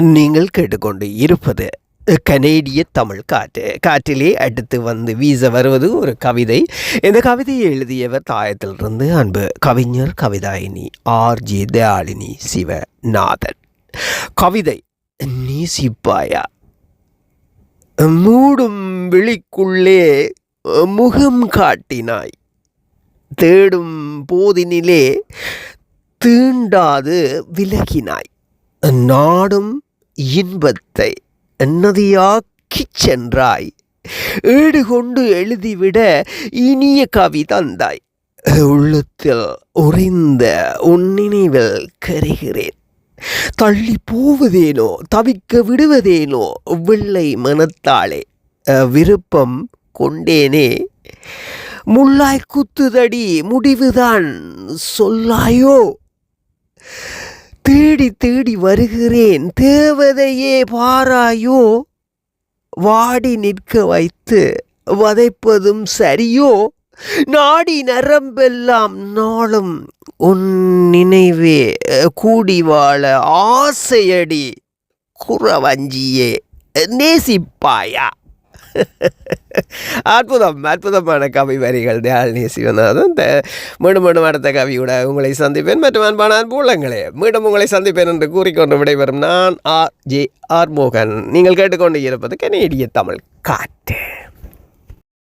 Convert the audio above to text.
நீங்கள் கேட்டுக்கொண்டு இருப்பது கனேடிய தமிழ் காற்று. காற்றிலே அடுத்து வந்து வீச வருவது ஒரு கவிதை. இந்த கவிதையை எழுதியவர் தாயத்திலிருந்து அன்பு கவிஞர் கவிதாயினி ஆர் ஜி தயாளினி சிவநாதன். கவிதை நீ சிப்பாயா? மூடும் விழிக்குள்ளே முகம் காட்டினாய். தேடும் போதினிலே தீண்டாது விலகினாய். நாடும் இன்பத்தை நதியாக்கிச் சென்றாய். ஏடு கொண்டு எழுதிவிட இனிய கவி தந்தாய். உள்ளத்தில் உறைந்த உன் நினைவில் கருகிறேன். தள்ளி போவதேனோ தவிக்க விடுவதேனோ வெள்ளை மனத்தாளே விருப்பம் கொண்டேனே. முள்ளாய் குத்துதடி முடிவுதான் சொல்லாயோ? தேடி தேடி வருகிறேன். தேவதையே பாராயோ. வாடி நிற்க வைத்து வதைப்பதும் சரியோ. நாடி நரம்பெல்லாம் நாளும் உன் நினைவே. கூடி வாழ ஆசையடி. குறவஞ்சியே நேசிப்பாயா? அற்புதம் அற்புதமான கவி வரிகள். தியாலினி சிவநாதன் த- மீண்டும் மீண்டும் அடுத்த கவியோட உங்களை சந்திப்பேன். மற்றும் அன்பான அன்புள்ளங்களே மீண்டும் உங்களை சந்திப்பேன் என்று கூறிக்கொண்டு விடைபெறும் நான் ஆர் ஜே ஆர் மோகன். நீங்கள் கேட்டுக்கொண்டு இருப்பது கனேடிய தமிழ் காற்று.